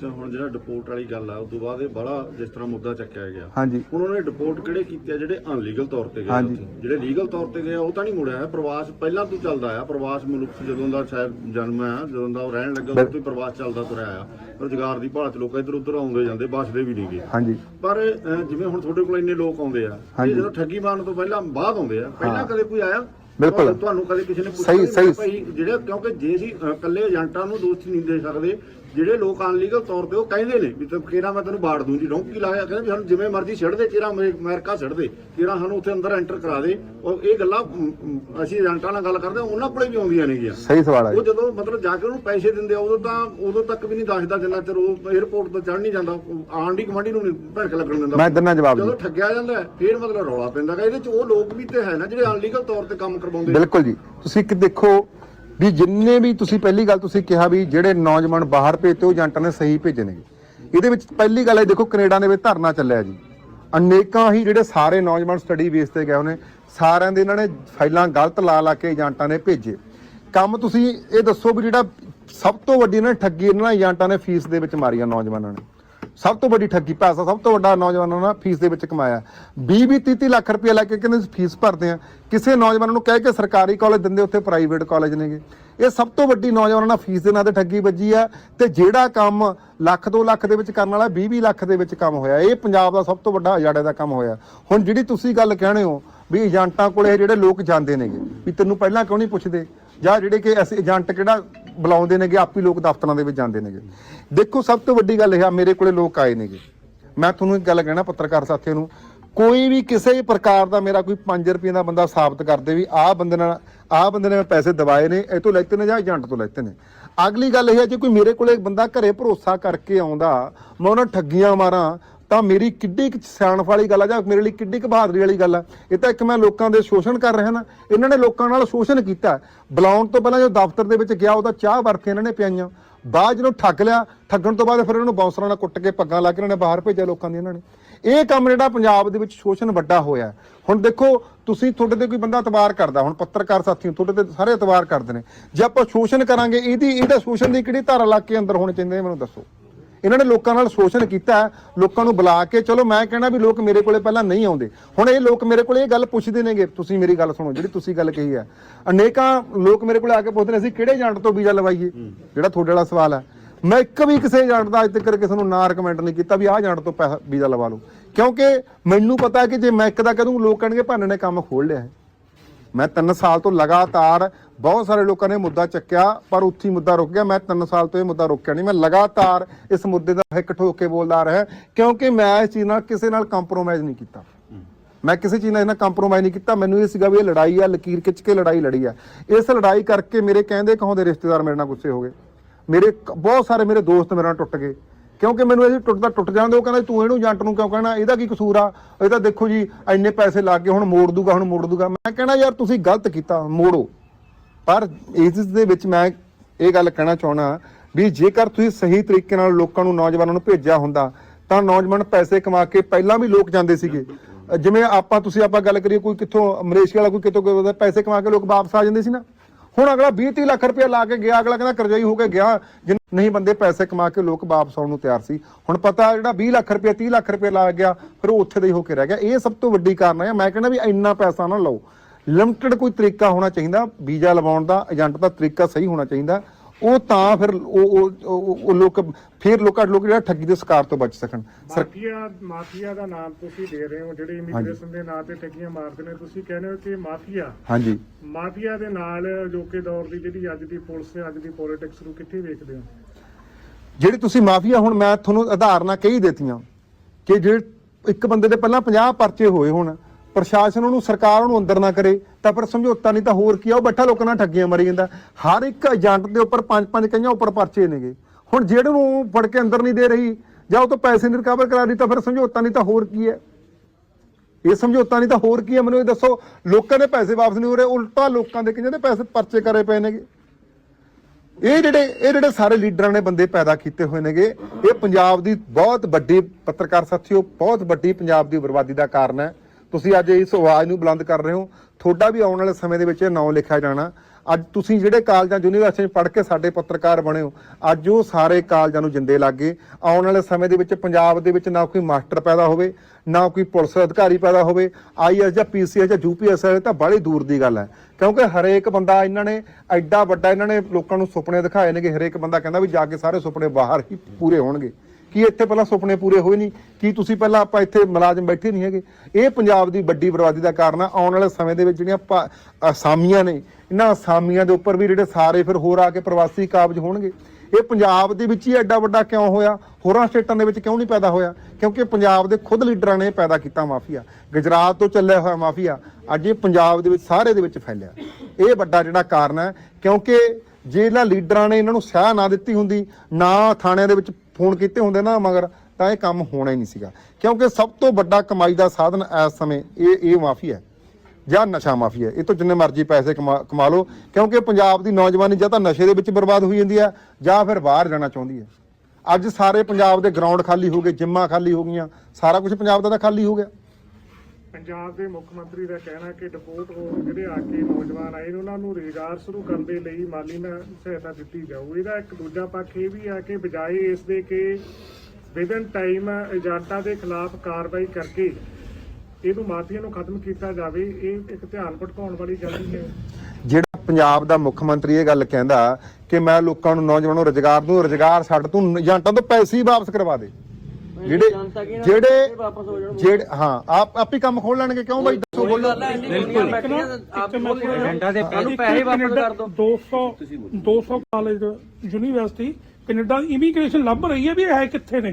ਵਿੱਚ ਹੁਣ ਜਿਹੜਾ ਡਿਪੋਰਟ ਵਾਲੀ ਗੱਲ ਆ ਉਸ ਤੋਂ ਬਾਅਦ ਇਹ ਬੜਾ ਜਿਸ ਤਰ੍ਹਾਂ ਮੁੱਦਾ ਚੱਕਿਆ ਗਿਆ ਹਾਂਜੀ ਹੁਣ ਉਹਨਾਂ ਨੇ ਡਿਪੋਰਟ ਕਿਹੜੇ ਕੀਤੇ ਆ ਜਿਹੜੇ ਅਨਲੀਗਲ ਤੌਰ ਤੇ ਗਏ ਆ ਹਾਂਜੀ। ਉੱਥੇ। ਜਿਹੜੇ ਲੀਗਲ ਤੌਰ ਤੇ ਗਏ ਆ, ਉਹ ਤਾਂ ਨਹੀਂ ਮੁੜਿਆ ਹੈ ਪ੍ਰਵਾਸ ਪਹਿਲਾਂ ਤੋਂ ਚੱਲਦਾ ਆ ਪ੍ਰਵਾਸ ਮਨੁੱਖ ਜਦੋਂ ਦਾ ਸ਼ਾਇਦ ਜਨਮ ਆ ਜਦੋਂ ਦਾ ਉਹ ਰਹਿਣ ਲੱਗਾ ਉਦੋਂ ਤੋਂ ਹੀ ਪ੍ਰਵਾਸ ਚੱਲਦਾ ਤੁਰਿਆ ਆ ਰੁਜ਼ਗਾਰ ਦੀ ਭਾਲ ਚ ਲੋਕ ਇੱਧਰ ਉੱਧਰ ਆਉਂਦੇ ਜਾਂਦੇ ਬਸਦੇ ਵੀ ਨਹੀਂਗੇ ਹਾਂਜੀ ਪਰ ਅਹ, ਜਿਵੇਂ ਹੁਣ ਤੁਹਾਡੇ ਕੋਲ ਇੰਨੇ ਲੋਕ ਆਉਂਦੇ ਆ ਹਾਂਜੀ। ਇਹ ਜਦੋਂ ਠੱਗੀ ਮਾਰਨ ਤੋਂ ਪਹਿਲਾਂ ਬਾਅਦ ਆਉਂਦੇ ਆ ਪਹਿਲਾਂ ਕਦੇ ਕੋਈ ਆਇਆ ਬਿਲਕੁਲ। ਤੁਹਾਨੂੰ- ਤੁਹਾਨੂੰ ਕਦੇ ਕਿਸੇ ਨੇ ਪੁੱਛਿਆ ਸਹੀ- ਸਹੀ। ਭਾਈ ਜਿਹੜੇ ਕਿਉਂਕਿ ਜੇ ਅਸੀਂ ਅਹ, ਇਕੱਲੇ ਏਜੰਟਾਂ ਨੂੰ ਦੋਸਤੀ ਨਹੀਂ ਦੇ ਸਕਦੇ ਜਿਹੜੇ ਲੋਕ ਅਨਲੀਗਲ ਤੌਰ ਤੇ ਉਹ ਕਹਿੰਦੇ ਨੇ ਵੀ ਤੇ ਕਿਹੜਾ ਮੈਂ ਤੈਨੂੰ ਬਾੜ ਦੂੰ ਜੀ ਡੌਂਕੀ ਲਾਇਆ ਕਹਿੰਦੇ ਵੀ ਸਾਨੂੰ ਜਿਵੇਂ ਮਰਜ਼ੀ ਛੱਡ ਦੇ ਕਿਹੜਾ ਅਮਰੀਕਾ ਛੱਡ ਦੇ ਕਿਹੜਾ ਸਾਨੂੰ ਉੱਥੇ ਅੰਦਰ ਐਂਟਰ ਕਰਾ ਦੇ। ਉਹ ਇਹ ਗੱਲਾਂ ਅਸੀਂ ਏਜੰਟਾਂ ਨਾਲ ਗੱਲ ਕਰਦੇ ਉਹਨਾਂ ਕੋਲੇ ਵੀ ਆਉਂਦੀਆਂ ਨੇਗੀਆਂ। ਸਹੀ ਸਵਾਲ ਹੈ ਉਹ ਜਦੋਂ ਮਤਲਬ ਜਾ ਕੇ ਉਹਨੂੰ ਪੈਸੇ ਦਿੰਦੇ ਆ ਉਦੋਂ ਤਾਂ ਉਦੋਂ ਤੱਕ ਵੀ ਨਹੀਂ ਦੱਸਦਾ ਜਿੰਨਾ ਚਿਰ ਉਹ 에어ਪੋਰਟ ਤੋਂ ਚੜ ਨਹੀਂ ਜਾਂਦਾ ਆਂਢੀ ਕਮਾਂਡੀ ਨੂੰ ਨਹੀਂ ਭੜਕ ਲੱਗਣ ਦਿੰਦਾ। ਮੈਂ ਦਿੰਦਾ ਜਵਾਬ ਜਦੋਂ ਠੱਗਿਆ ਜਾਂਦਾ ਫਿਰ ਮਤਲਬ ਰੌਲਾ ਪੈਂਦਾ। ਗਾ ਇਹਦੇ ਚ ਉਹ ਲੋਕ ਵੀ ਤੇ ਹੈ ਨਾ ਜਿਹੜੇ ਅਨਲੀਗਲ ਤੌਰ ਤੇ ਕੰਮ ਕਰਵਾਉਂਦੇ ਨੇ। ਬਿਲਕੁਲ ਜੀ। ਤੁਸੀਂ ਇੱਕ ਦੇਖੋ ਵੀ ਜਿੰਨੇ ਵੀ ਤੁਸੀਂ ਪਹਿਲੀ ਗੱਲ ਤੁਸੀਂ ਕਿਹਾ ਵੀ ਜਿਹੜੇ ਨੌਜਵਾਨ ਬਾਹਰ ਭੇਜਤੇ, ਉਹ ਏਜੰਟਾਂ ਨੇ ਸਹੀ ਭੇਜੇ ਨੇ ਇਹਦੇ ਵਿੱਚ ਪਹਿਲੀ ਗੱਲ ਹੈ ਦੇਖੋ, ਕੈਨੇਡਾ ਦੇ ਵਿੱਚ ਧਰਨਾ ਚੱਲਿਆ ਜੀ। ਅਨੇਕਾਂ ਹੀ ਜਿਹੜੇ ਸਾਰੇ ਨੌਜਵਾਨ ਸਟੱਡੀ ਬੇਸ ਤੇ ਗਏ ਉਹਨੇ ਸਾਰਿਆਂ ਦੇ ਇਹਨਾਂ ਨੇ ਫਾਈਲਾਂ ਗਲਤ ਲਾ ਲਾ ਕੇ ਏਜੰਟਾਂ ਨੇ ਭੇਜੇ। ਕੰਮ ਤੁਸੀਂ ਇਹ ਦੱਸੋ ਵੀ ਜਿਹੜਾ ਸਭ ਤੋਂ ਵੱਡੀ ਇਹਨਾਂ ਨੇ ਠੱਗੀ, ਇਹਨਾਂ ਏਜੰਟਾਂ ਨੇ ਫੀਸ ਦੇ ਵਿੱਚ ਮਾਰੀਆਂ ਨੌਜਵਾਨਾਂ ਨੇ। ਸਭ ਤੋਂ ਵੱਡੀ ਠੱਗੀ ਪੈਸਾ, ਸਭ ਤੋਂ ਵੱਡਾ ਨੌਜਵਾਨਾਂ ਨਾਲ ਫੀਸ ਦੇ ਵਿੱਚ ਕਮਾਇਆ। 20 20 30 30 ਲੱਖ ਰੁਪਏ ਲੈ ਕੇ ਕਹਿੰਦੇ ਅਸੀਂ ਫੀਸ ਭਰਦੇ ਆ ਕਿਸੇ ਨੌਜਵਾਨ ਨੂੰ ਕਹਿ ਕੇ ਸਰਕਾਰੀ ਕਾਲਜ ਦਿੰਦੇ ਉੱਥੇ ਪ੍ਰਾਈਵੇਟ ਕਾਲਜ ਨੇਗੇ। ਇਹ ਸਭ ਤੋਂ ਵੱਡੀ ਨੌਜਵਾਨਾਂ ਨਾਲ ਫੀਸ ਦੇ ਨਾਂ ਤੇ ਠੱਗੀ ਵੱਜੀ ਆ ਤੇ ਜਿਹੜਾ ਕੰਮ ਲੱਖ 2 ਲੱਖ ਦੇ ਵਿੱਚ ਕਰਨ ਵਾਲਾ 20 20 ਲੱਖ ਦੇ ਵਿੱਚ ਕੰਮ ਹੋਇਆ। ਇਹ ਪੰਜਾਬ ਦਾ ਸਭ ਤੋਂ ਵੱਡਾ ਅਜਾੜੇ ਦਾ ਕੰਮ ਹੋਇਆ। ਹੁਣ ਜਿਹੜੀ ਤੁਸੀਂ ਗੱਲ ਕਹਿੰਦੇ ਹੋ ਵੀ ਏਜੰਟਾਂ ਕੋਲੇ ਜਿਹੜੇ ਲੋਕ ਜਾਂਦੇ ਨੇਗੇ, ਵੀ ਤੈਨੂੰ ਪਹਿਲਾਂ ਕਿਉਂ ਨਹੀਂ ਪੁੱਛਦੇ? ਜਾਂ ਜਿਹੜੇ ਕਿ ਅਸੀਂ ਏਜੰਟ ਕਿਹੜਾ ਬੁਲਾਉਂਦੇ ਨੇਗੇ, ਆਪੀ ਲੋਕ ਦਫ਼ਤਰਾਂ ਦੇ ਵਿੱਚ ਜਾਂਦੇ ਨੇਗੇ। ਦੇਖੋ, ਸਭ ਤੋਂ ਵੱਡੀ ਗੱਲ ਇਹ ਆ, ਮੇਰੇ ਕੋਲੇ ਲੋਕ ਆਏ ਨੇਗੇ। ਮੈਂ ਤੁਹਾਨੂੰ ਇੱਕ ਗੱਲ ਕਹਿਣਾ ਪੱਤਰਕਾਰ ਸਾਥੀਆਂ ਨੂੰ, ਕੋਈ ਵੀ ਕਿਸੇ ਪ੍ਰਕਾਰ ਦਾ ਮੇਰਾ ਕੋਈ 5 ਰੁਪਏ ਦਾ ਬੰਦਾ ਸਾਬਤ ਕਰਦੇ ਵੀ ਆਹ ਬੰਦੇ ਨਾਲ, ਆਹ ਬੰਦੇ ਨੇ ਪੈਸੇ ਦਵਾਏ ਨੇ, ਇਹ ਤੋਂ ਲੈਤੇ ਨੇ ਜਾਂ ਏਜੰਟ ਤੋਂ ਲੈਤੇ ਨੇ। ਅਗਲੀ ਗੱਲ ਇਹ ਹੈ ਜੇ ਕੋਈ ਮੇਰੇ ਕੋਲੇ ਬੰਦਾ ਘਰੇ ਭਰੋਸਾ ਕਰਕੇ ਆਉਂਦਾ, ਮੈਂ ਉਹਨਾਂ ਠੱਗੀਆਂ ਮਾਰਾਂ ਤਾਂ ਮੇਰੀ ਕਿੱਡੀ ਕੁ ਸਿਆਣਪ ਵਾਲੀ ਗੱਲ ਆ ਜਾਂ ਮੇਰੇ ਲਈ ਕਿੱਡੀ ਕੁ ਬਹਾਦਰੀ ਵਾਲੀ ਗੱਲ ਆ। ਇਹ ਤਾਂ ਇੱਕ ਮੈਂ ਲੋਕਾਂ ਦੇ ਸ਼ੋਸ਼ਣ ਕਰ ਰਿਹਾ ਨਾ। ਇਹਨਾਂ ਨੇ ਲੋਕਾਂ ਨਾਲ ਸ਼ੋਸ਼ਣ ਕੀਤਾ। ਬੁਲਾਉਣ ਤੋਂ ਪਹਿਲਾਂ ਜੋ ਦਫ਼ਤਰ ਦੇ ਵਿੱਚ ਗਿਆ, ਉਹਦਾ ਚਾਹ ਬਰਫੀ ਇਹਨਾਂ ਨੇ ਪਿਆਈਆਂ। ਬਾਅਦ ਜਦੋਂ ਠੱਗ ਲਿਆ। ਠੱਗਣ ਤੋਂ ਬਾਅਦ ਫਿਰ ਇਹਨਾਂ ਨੂੰ ਬਾਉਂਸਰਾਂ ਨਾਲ ਕੁੱਟ ਕੇ ਪੱਗਾਂ ਲਾ ਕੇ ਇਹਨਾਂ ਨੇ ਬਾਹਰ ਭੇਜਿਆ ਲੋਕਾਂ ਦੀ ਇਹਨਾਂ ਨੇ। ਇਹ ਕੰਮ ਜਿਹੜਾ ਪੰਜਾਬ ਦੇ ਵਿੱਚ ਸ਼ੋਸ਼ਣ ਵੱਡਾ ਹੋਇਆ। ਹੁਣ ਦੇਖੋ, ਤੁਸੀਂ ਤੁਹਾਡੇ ਤੇ ਕੋਈ ਬੰਦਾ ਇਤਬਾਰ ਕਰਦਾ, ਹੁਣ ਪੱਤਰਕਾਰ ਸਾਥੀ ਤੁਹਾਡੇ ਤੇ ਸਾਰੇ ਇਤਬਾਰ ਕਰਦੇ ਨੇ। ਜੇ ਆਪਾਂ ਸ਼ੋਸ਼ਣ ਕਰਾਂਗੇ, ਇਹਦੀ, ਇਹਦਾ ਸ਼ੋਸ਼ਣ ਦੀ ਕਿਹੜੀ ਧਾਰਾ ਲਾ ਕੇ ਅੰਦਰ ਹੋਣੇ ਚਾਹੀਦੇ ਨੇ ਮੈਨੂੰ ਦੱਸੋ। ਇਹਨਾਂ ਨੇ ਲੋਕਾਂ ਨਾਲ ਸ਼ੋਸ਼ਣ ਕੀਤਾ ਲੋਕਾਂ ਨੂੰ ਬੁਲਾ ਕੇ ਚਲੋ ਮੈਂ ਕਹਿਣਾ ਵੀ ਲੋਕ ਮੇਰੇ ਕੋਲੇ ਪਹਿਲਾਂ ਨਹੀਂ ਆਉਂਦੇ। ਹੁਣ ਇਹ ਲੋਕ ਮੇਰੇ ਕੋਲੇ ਇਹ ਗੱਲ ਪੁੱਛਦੇ ਨੇਗੇ ਤੁਸੀਂ ਮੇਰੀ ਗੱਲ ਸੁਣੋ ਜਿਹੜੀ ਤੁਸੀਂ ਗੱਲ ਕਹੀ ਹੈ ਅਨੇਕਾਂ ਲੋਕ ਮੇਰੇ ਕੋਲੇ ਆ ਕੇ ਪੁੱਛਦੇ ਨੇ ਅਸੀਂ ਕਿਹੜੇ ਏਜੰਟ ਤੋਂ ਵੀਜ਼ਾ ਲਵਾਈਏ? ਜਿਹੜਾ ਤੁਹਾਡੇ ਵਾਲਾ ਸਵਾਲ ਹੈ ਮੈਂ ਇੱਕ ਵੀ ਕਿਸੇ ਏਜੰਟ ਦਾ ਅੱਜ ਤੱਕ ਕਿਸੇ ਨੂੰ ਨਾ ਰეკਮੈਂਡ ਨਹੀਂ ਕੀਤਾ ਵੀ ਆਹ ਏਜੰਟ ਤੋਂ ਪੈਸਾ ਵੀਜ਼ਾ ਲਵਾ ਲਓ। ਕਿਉਂਕਿ ਮੈਨੂੰ ਪਤਾ ਹੈ ਕਿ ਜੇ ਮੈਂ ਇੱਕ ਦਾ ਕਹਦੂੰ ਲੋਕ ਕਹਿਣਗੇ ਭਾਨੇ ਨੇ ਕੰਮ ਖੋਲ ਲਿਆ ਹੈ। ਮੈਂ 3 ਸਾਲ ਤੋਂ ਲਗਾਤਾਰ ਬਹੁਤ ਸਾਰੇ ਲੋਕਾਂ ਨੇ ਮੁੱਦਾ ਚੱਕਿਆ, ਪਰ ਉੱਥੇ ਹੀ ਮੁੱਦਾ ਰੁਕ ਗਿਆ। ਮੈਂ 3 ਸਾਲ ਤੋਂ ਇਹ ਮੁੱਦਾ ਰੋਕਿਆ ਨਹੀਂ। ਮੈਂ ਲਗਾਤਾਰ ਇਸ ਮੁੱਦੇ ਦਾ ਹਿੱਕ ਠੋਕ ਕੇ ਬੋਲਦਾ ਆ ਰਿਹਾ, ਕਿਉਂਕਿ ਮੈਂ ਇਸ ਚੀਜ਼ ਨਾਲ ਕਿਸੇ ਨਾਲ ਕੰਪਰੋਮਾਈਜ਼ ਨਹੀਂ ਕੀਤਾ। ਮੈਂ ਕਿਸੇ ਚੀਜ਼ ਨਾਲ ਇਹਨਾਂ ਕੰਪਰੋਮਾਈਜ਼ ਨਹੀਂ ਕੀਤਾ। ਮੈਨੂੰ ਇਹ ਸੀਗਾ ਵੀ ਇਹ ਲੜਾਈ ਆ, ਲਕੀਰ ਖਿੱਚ ਕੇ ਲੜਾਈ ਲੜੀ ਆ। ਇਸ ਲੜਾਈ ਕਰਕੇ ਮੇਰੇ ਕਹਿੰਦੇ ਕਹੋਂਦੇ ਰਿਸ਼ਤੇਦਾਰ ਮੇਰੇ ਨਾਲ ਗੁੱਸੇ ਹੋ ਗਏ? ਮੇਰੇ ਬਹੁਤ ਸਾਰੇ ਮੇਰੇ ਦੋਸਤ ਮੇਰੇ ਨਾਲ ਟੁੱਟ ਗਏ। ਕਿਉਂਕਿ ਮੈਨੂੰ ਇਹ ਟੁੱਟਦਾ ਟੁੱਟ ਜਾਂਦੇ, ਉਹ ਕਹਿੰਦਾ ਤੂੰ ਇਹਨੂੰ ਏਜੰਟ ਨੂੰ ਕਿਉਂ ਕਹਿਣਾ? ਇਹਦਾ ਕੀ ਕਸੂਰ ਆ? ਇਹ ਤਾਂ ਦੇਖੋ ਜੀ, ਇੰਨੇ ਪੈਸੇ ਲਾ ਕੇ ਹੁਣ ਮੋੜ ਦੂਗਾ, ਹੁਣ ਮੋੜ ਦੂਗਾ। ਮੈਂ ਕਹਿਣਾ ਯਾਰ, ਤੁਸੀਂ ਗਲਤ ਕੀਤਾ, ਮੋੜੋ। ਪਰ ਇਸ ਦੇ ਵਿੱਚ ਮੈਂ ਇਹ ਗੱਲ ਕਹਿਣਾ ਚਾਹਣਾ ਵੀ ਜੇਕਰ ਤੁਸੀਂ ਸਹੀ ਤਰੀਕੇ ਨਾਲ ਲੋਕਾਂ ਨੂੰ, ਨੌਜਵਾਨਾਂ ਨੂੰ ਭੇਜਿਆ ਹੁੰਦਾ, ਤਾਂ ਨੌਜਵਾਨ ਪੈਸੇ ਕਮਾ ਕੇ ਪਹਿਲਾਂ ਵੀ ਲੋਕ ਜਾਂਦੇ ਸੀਗੇ। ਜਿਵੇਂ ਆਪਾਂ, ਤੁਸੀਂ ਆਪਾਂ ਗੱਲ ਕਰੀਏ, ਕੋਈ ਕਿੱਥੋਂ, ਮਲੇਸ਼ੀਆ ਵਾਲਾ ਕੋਈ ਕਿਤੋਂ ਕੋਈ ਪੈਸੇ ਕਮਾ ਕੇ ਲੋਕ ਵਾਪਸ ਆ ਜਾਂਦੇ ਸੀ ਨਾ? ਹੁਣ ਅਗਲਾ 20 30 ਲੱਖ ਰੁਪਏ ਲਾ ਕੇ ਗਿਆ, ਅਗਲਾ ਕਹਿੰਦਾ ਕਰਜ਼ਾਈ ਹੋ ਕੇ ਗਿਆ। ਜਿਨ- ਨਹੀਂ, ਬੰਦੇ ਪੈਸੇ ਕਮਾ ਕੇ ਲੋਕ ਵਾਪਸ ਆਉਣ ਨੂੰ ਤਿਆਰ ਸੀ। ਹੁਣ ਪਤਾ ਜਿਹੜਾ 20 ਲੱਖ ਰੁਪਏ 30 ਲੱਖ ਰੁਪਏ ਲਾ ਗਿਆ, ਫਿਰ ਉਹ ਉੱਥੇ ਦਾ ਹੀ ਹੋ ਕੇ ਰਹਿ ਗਿਆ। ਇਹ ਸਭ ਤੋਂ ਵੱਡੀ ਕਾਰਨ ਹੈ ਮੈਂ ਕਹਿੰਦਾ ਵੀ ਇੰਨਾ ਪੈਸਾ ਨਾ ਲਓ। ਲਿਮਟਿਡ ਕੋਈ ਤਰੀਕਾ ਹੋਣਾ ਚਾਹੀਦਾ, ਵੀਜ਼ਾ ਲਵਾਉਣ ਦਾ, ਏਜੰਟ ਦਾ ਤਰੀਕਾ ਸਹੀ ਹੋਣਾ ਚਾਹੀਦਾ। ਉਹ ਤਾਂ ਫਿਰ ਉਹ ਉਹ- ਉਹ ਲੋਕ ਫਿਰ ਲੋਕਾਂ ਲੋਕ ਜਿਹੜਾ ਠੱਗੀ ਦੇ ਸ਼ਿਕਾਰ ਤੋਂ ਬਚ ਸਕਣ। ਸਰ ਮਾਫੀਆ ਮਾਫੀਆ ਦਾ ਨਾਮ ਤੁਸੀਂ ਦੇ ਰਹੇ ਹੋ ਜਿਹੜੇ ਇਮੀਗ੍ਰੇਸ਼ਨ ਦੇ ਨਾਂ ਤੇ ਠੱਗੀਆਂ ਮਾਰਦੇ ਨੇ ਤੁਸੀਂ ਕਹਿੰਦੇ ਹੋ ਕਿ ਮਾਫੀਆ। ਹਾਂਜੀ। ਮਾਫੀਆ ਦੇ ਨਾਲ ਜੋਕੇ ਦੌਰ ਦੀ ਜਿਹੜੀ ਅੱਜ ਦੀ ਪੁਲਿਸ ਹੈ ਅੱਜ ਦੀ ਪੋਲਿਟਿਕਸ ਨੂੰ ਕਿੱਥੇ ਵੇਖਦੇ ਹੋ? ਜਿਹੜੀ ਤੁਸੀਂ ਮਾਫੀਆ ਹੁਣ ਮੈਂ ਤੁਹਾਨੂੰ ਆਧਾਰਨਾ ਕਹੀ ਦਿੱਤੀਆਂ ਕਿ ਜੇ ਇੱਕ ਬੰਦੇ ਦੇ ਪਹਿਲਾਂ 50 ਪਰਚੇ ਹੋਏ ਹੁਣ ਪ੍ਰਸ਼ਾਸਨ ਉਹਨੂੰ ਸਰਕਾਰ ਉਹਨੂੰ ਅੰਦਰ ਨਾ ਕਰੇ ਤਾਂ ਫਿਰ ਸਮਝੌਤਾ ਨਹੀਂ ਤਾਂ ਹੋਰ ਕੀ ਆ, ਉਹ ਬੈਠਾ ਲੋਕਾਂ ਨਾਲ ਠੱਗੀਆਂ ਮਰੀ ਜਾਂਦਾ। ਹਰ ਇੱਕ ਏਜੰਟ ਦੇ ਉੱਪਰ ਪੰਜ ਪੰਜ ਕਈਆਂ ਉੱਪਰ ਪਰਚੇ ਨੇਗੇ। ਹੁਣ ਜਿਹੜੇ ਨੂੰ ਫੜ ਕੇ ਅੰਦਰ ਨਹੀਂ ਦੇ ਰਹੀ, ਜਾਂ ਉਹ ਤੋਂ ਪੈਸੇ ਨਹੀਂ ਰਿਕਵਰ ਕਰਾ ਰਹੀ, ਤਾਂ ਫਿਰ ਸਮਝੌਤਾ ਨਹੀਂ ਤਾਂ ਹੋਰ ਕੀ ਹੈ? ਇਹ ਸਮਝੌਤਾ ਨਹੀਂ ਤਾਂ ਹੋਰ ਕੀ ਹੈ? ਮੈਨੂੰ ਇਹ ਦੱਸੋ, ਲੋਕਾਂ ਦੇ ਪੈਸੇ ਵਾਪਸ ਨਹੀਂ ਹੋ ਰਹੇ, ਉਲਟਾ ਲੋਕਾਂ ਦੇ ਕਿੰਨੇ ਦੇ ਪੈਸੇ ਪਰਚੇ ਕਰੇ ਪਏ ਨੇਗੇ। ਇਹ ਜਿਹੜੇ ਇਹ ਜਿਹੜੇ ਸਾਰੇ ਲੀਡਰਾਂ ਨੇ ਬੰਦੇ ਪੈਦਾ ਕੀਤੇ ਹੋਏ ਨੇਗੇ, ਇਹ ਪੰਜਾਬ ਦੀ ਬਹੁਤ ਵੱਡੀ ਪੱਤਰਕਾਰ ਸਾਥੀਓ, ਬਹੁਤ ਵੱਡੀ ਪੰਜਾਬ ਦੀ ਬਰਬਾਦੀ ਦਾ ਕਾਰਨ ਹੈ। ਤੁਸੀਂ ਅੱਜ ਇਸ ਆਵਾਜ਼ ਨੂੰ ਬੁਲੰਦ ਕਰ ਰਹੇ ਹੋ। ਤੁਹਾਡਾ ਵੀ ਆਉਣ ਵਾਲੇ ਸਮੇਂ ਦੇ ਵਿੱਚ ਇਹ ਨਾਂ ਲਿਖਿਆ ਜਾਣਾ। ਅੱਜ ਤੁਸੀਂ ਜਿਹੜੇ ਕਾਲਜਾਂ ਯੂਨੀਵਰਸਿਟੀ 'ਚ ਪੜ੍ਹ ਕੇ ਸਾਡੇ ਪੱਤਰਕਾਰ ਬਣੇ ਹੋ, ਅੱਜ ਉਹ ਸਾਰੇ ਕਾਲਜਾਂ ਨੂੰ ਜਿੰਦੇ ਲੱਗ ਗਏ। ਆਉਣ ਵਾਲੇ ਸਮੇਂ ਦੇ ਵਿੱਚ ਪੰਜਾਬ ਦੇ ਵਿੱਚ ਨਾ ਕੋਈ ਮਾਸਟਰ ਪੈਦਾ ਹੋਵੇ, ਨਾ ਕੋਈ ਪੁਲਿਸ ਅਧਿਕਾਰੀ ਪੈਦਾ ਹੋਵੇ। ਆਈਐਸ ਜਾਂ ਪੀਸੀਐਸ ਜਾਂ ਯੂਪੀਐਸ ਤਾਂ ਬੜੀ ਦੂਰ ਦੀ ਗੱਲ ਹੈ। ਕਿਉਂਕਿ ਹਰੇਕ ਬੰਦਾ ਇਹਨਾਂ ਨੇ ਐਡਾ ਵੱਡਾ ਇਹਨਾਂ ਨੇ ਲੋਕਾਂ ਨੂੰ ਸੁਪਨੇ ਦਿਖਾਏ ਨੇਗੇ ਹਰੇਕ ਬੰਦਾ ਕਹਿੰਦਾ ਵੀ ਜਾ ਕੇ ਸਾਰੇ ਸੁਪਨੇ ਬਾਹਰ ਹੀ ਪੂਰੇ ਹੋਣਗੇ। ਕੀ ਇੱਥੇ ਪਹਿਲਾਂ ਸੁਪਨੇ ਪੂਰੇ ਹੋਏ ਨਹੀਂ? ਕੀ ਤੁਸੀਂ ਪਹਿਲਾਂ ਆਪਾਂ ਇੱਥੇ ਮੁਲਾਜ਼ਮ ਬੈਠੇ ਨਹੀਂ ਹੈਗੇ? ਇਹ ਪੰਜਾਬ ਦੀ ਵੱਡੀ ਬਰਬਾਦੀ ਦਾ ਕਾਰਨ ਆ। ਆਉਣ ਵਾਲੇ ਸਮੇਂ ਦੇ ਵਿੱਚ ਜਿਹੜੀਆਂ ਭਾ- ਅਸਾਮੀਆਂ ਨੇ, ਇਹਨਾਂ ਅਸਾਮੀਆਂ ਦੇ ਉੱਪਰ ਵੀ ਜਿਹੜੇ ਸਾਰੇ ਫਿਰ ਹੋਰ ਆ ਕੇ ਪ੍ਰਵਾਸੀ ਕਾਬਜ ਹੋਣਗੇ। ਇਹ ਪੰਜਾਬ ਦੇ ਵਿੱਚ ਹੀ ਐਡਾ ਵੱਡਾ ਕਿਉਂ ਹੋਇਆ? ਹੋਰਾਂ ਸਟੇਟਾਂ ਦੇ ਵਿੱਚ ਕਿਉਂ ਨਹੀਂ ਪੈਦਾ ਹੋਇਆ? ਕਿਉਂਕਿ ਪੰਜਾਬ ਦੇ ਖੁਦ ਲੀਡਰਾਂ ਨੇ ਇਹ ਪੈਦਾ ਕੀਤਾ ਮਾਫੀਆ। ਗੁਜਰਾਤ ਤੋਂ ਚੱਲਿਆ ਹੋਇਆ ਮਾਫੀਆ ਅੱਜ ਇਹ ਪੰਜਾਬ ਦੇ ਵਿੱਚ ਸਾਰੇ ਦੇ ਵਿੱਚ ਫੈਲਿਆ। ਇਹ ਵੱਡਾ ਜਿਹੜਾ ਕਾਰਨ ਹੈ, ਕਿਉਂਕਿ ਜੇ ਇਹਨਾਂ ਲੀਡਰਾਂ ਨੇ ਇਹਨਾਂ ਨੂੰ ਸਹਾਇ ਨਾ ਦਿੱਤੀ ਹੁੰਦੀ, ਨਾ ਥਾਣਿਆਂ ਦੇ ਵਿੱਚ ਫੋਨ ਕੀਤੇ ਹੁੰਦੇ ਨਾ, ਮਗਰ ਤਾਂ ਇਹ ਕੰਮ ਹੋਣਾ ਹੀ ਨਹੀਂ ਸੀਗਾ। ਕਿਉਂਕਿ ਸਭ ਤੋਂ ਵੱਡਾ ਕਮਾਈ ਦਾ ਸਾਧਨ ਇਸ ਸਮੇਂ ਇਹ ਇਹ ਮਾਫੀਆ ਹੈ, ਜਾਂ ਨਸ਼ਾ ਮਾਫੀਆ ਇਹ ਤੋਂ ਜਿੰਨੇ ਮਰਜ਼ੀ ਪੈਸੇ ਕਮਾ ਕਮਾ ਲਓ, ਕਿਉਂਕਿ ਪੰਜਾਬ ਦੀ ਨੌਜਵਾਨੀ ਜਾਂ ਤਾਂ ਨਸ਼ੇ ਦੇ ਵਿੱਚ ਬਰਬਾਦ ਹੋਈ ਜਾਂਦੀ ਹੈ, ਜਾਂ ਫਿਰ ਬਾਹਰ ਜਾਣਾ ਚਾਹੁੰਦੀ ਹੈ। ਅੱਜ ਸਾਰੇ ਪੰਜਾਬ ਦੇ ਗਰਾਊਂਡ ਖਾਲੀ ਹੋ ਗਏ ਜਿੰਮਾਂ ਖਾਲੀ ਹੋ ਗਈਆਂ, ਸਾਰਾ ਕੁਝ ਪੰਜਾਬ ਦਾ ਤਾਂ ਖਾਲੀ ਹੋ ਗਿਆ। ਪੰਜਾਬ ਦੇ ਮੁੱਖ ਮੰਤਰੀ ਦਾ ਕਹਿਣਾ ਕਿ ਡਿਪੋਰਟ ਹੋ ਜਿਹੜੇ ਆ ਕੇ ਨੌਜਵਾਨ ਆਏ ਨੇ, ਉਹਨਾਂ ਨੂੰ ਰੁਜ਼ਗਾਰ ਸ਼ੁਰੂ ਕਰਨ ਦੇ ਲਈ ਮਾਲੀ ਸਹਾਇਤਾ ਦਿੱਤੀ ਜਾਊ। ਇਹਦਾ ਇੱਕ ਦੂਜਾ ਪੱਖ ਇਹ ਵੀ ਆ ਕਿ ਬਜਾਏ ਇਸ ਦੇ ਕਿ ਵਿਦਨ ਟਾਈਮ ਏਜੰਟਾਂ ਦੇ ਖਿਲਾਫ ਕਾਰਵਾਈ ਕਰਕੇ ਇਹਨੂੰ ਮਾਫੀਆ ਨੂੰ ਖਤਮ ਕੀਤਾ ਜਾਵੇ, ਇਹ ਇੱਕ ਧਿਆਨ ਭਟਕਾਉਣ ਵਾਲੀ ਗੱਲ ਨਹੀਂ ਹੈ। ਜਿਹੜਾ ਪੰਜਾਬ ਦਾ ਮੁੱਖ ਮੰਤਰੀ ਇਹ ਗੱਲ ਕਹਿੰਦਾ ਕਿ ਮੈਂ ਲੋਕਾਂ ਨੂੰ, ਨੌਜਵਾਨਾਂ ਨੂੰ ਰੋਜ਼ਗਾਰ ਦੂੰ, ਰੋਜ਼ਗਾਰ ਛੱਡ ਤੂੰ, ਏਜੰਟਾਂ ਤੋਂ ਪੈਸੇ ਹੀ ਵਾਪਸ ਕਰਵਾ ਦੇ। ਜਿਹੜੇ ਜਿਹੜੇ ਜਿਹੜੇ ਹਾਂ ਆਪ ਆਪ ਹੀ ਕੰਮ ਖੋਲ ਲੈਣਗੇ ਕਿਉਂ ਬਾਈ? ਦੱਸੋ ਬੋਲੋ ਘੰਟਾ ਦੇ ਪੈਸੇ ਵਾਪਸ ਕਰ ਦੋ 200 200 ਕਾਲਜ ਯੂਨੀਵਰਸਿਟੀ ਕੈਨੇਡਾ ਇਮੀਗ੍ਰੇਸ਼ਨ ਲੱਭ ਰਹੀ ਹੈ ਵੀ ਇਹ ਹੈ ਕਿੱਥੇ ਨੇ।